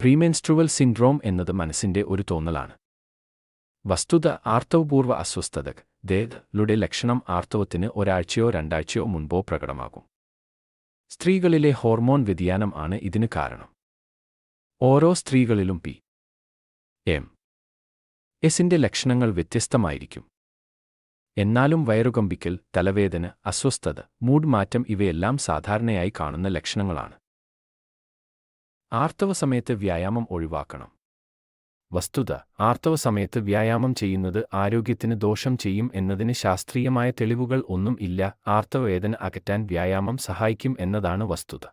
പ്രീമെൻസ്ട്രുവൽ syndrome എന്നത് മനസ്സിന്റെ ഒരു തോന്നലാണ്. വസ്തുത ആർത്തവപൂർവ അസ്വസ്ഥത യുടെ ലക്ഷണം ആർത്തവത്തിന് ഒരാഴ്ചയോ രണ്ടാഴ്ചയോ മുൻപോ പ്രകടമാകും. സ്ത്രീകളിലെ ഹോർമോൺ വ്യതിയാനം ആണ് ഇതിന് കാരണം. ഓരോ സ്ത്രീകളിലും പി. എം. എസിന്റെ ലക്ഷണങ്ങൾ വ്യത്യസ്തമായിരിക്കും. എന്നാലും വയറുകമ്പിക്കൽ തലവേദന അസ്വസ്ഥത മൂഡ് മാറ്റം ഇവയെല്ലാം സാധാരണയായി കാണുന്ന ലക്ഷണങ്ങളാണ്. ആർത്തവ സമയത്ത് വ്യായാമം ഒഴിവാക്കണം. വസ്തുത ആർത്തവ സമയത്ത് വ്യായാമം ചെയ്യുന്നത് ആരോഗ്യത്തിന് ദോഷം ചെയ്യും എന്നതിന് ശാസ്ത്രീയമായ തെളിവുകൾ ഒന്നും ഇല്ല. ആർത്തവവേദന അകറ്റാൻ വ്യായാമം സഹായിക്കും എന്നതാണ് വസ്തുത.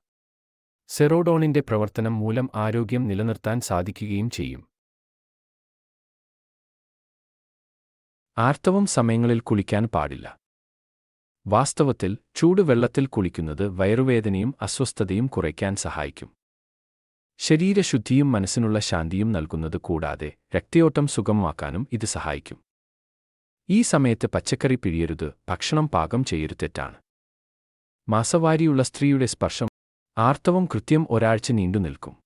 സെറോഡോണിന്റെ പ്രവർത്തനം മൂലം ആരോഗ്യം നിലനിർത്താൻ സാധിക്കുകയും ചെയ്യും. ആർത്തവം സമയങ്ങളിൽ കുളിക്കാൻ പാടില്ല. വാസ്തവത്തിൽ ചൂടുവെള്ളത്തിൽ കുളിക്കുന്നത് വയറുവേദനയും അസ്വസ്ഥതയും കുറയ്ക്കാൻ സഹായിക്കും. ശരീരശുദ്ധിയും മനസ്സിനുള്ള ശാന്തിയും നൽകുന്നത് കൂടാതെ രക്തയോട്ടം സുഗമമാക്കാനും ഇത് സഹായിക്കും. ഈ സമയത്ത് പച്ചക്കറി പിഴിയരുത് ഭക്ഷണം പാകം ചെയ്യരുതെറ്റാണ് മാസവാരിയുള്ള സ്ത്രീയുടെ സ്പർശം ആർത്തവം കൃത്യം ഒരാഴ്ച നീണ്ടു നിൽക്കും.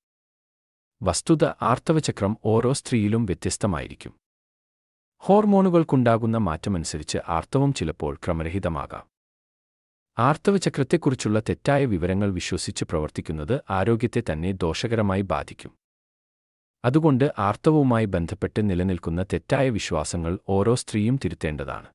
വസ്തുത ആർത്തവചക്രം ഓരോ സ്ത്രീയിലും വ്യത്യസ്തമായിരിക്കും. ഹോർമോണുകൾക്കുണ്ടാകുന്ന മാറ്റമനുസരിച്ച് ആർത്തവം ചിലപ്പോൾ ക്രമരഹിതമാകാം. ആർത്തവചക്രത്തെക്കുറിച്ചുള്ള തെറ്റായ വിവരങ്ങൾ വിശ്വസിച്ച് പ്രവർത്തിക്കുന്നത് ആരോഗ്യത്തെ തന്നെ ദോഷകരമായി ബാധിക്കും. അതുകൊണ്ട് ആർത്തവവുമായി ബന്ധപ്പെട്ട് നിലനിൽക്കുന്ന തെറ്റായ വിശ്വാസങ്ങൾ ഓരോ സ്ത്രീയും തിരുത്തേണ്ടതാണ്.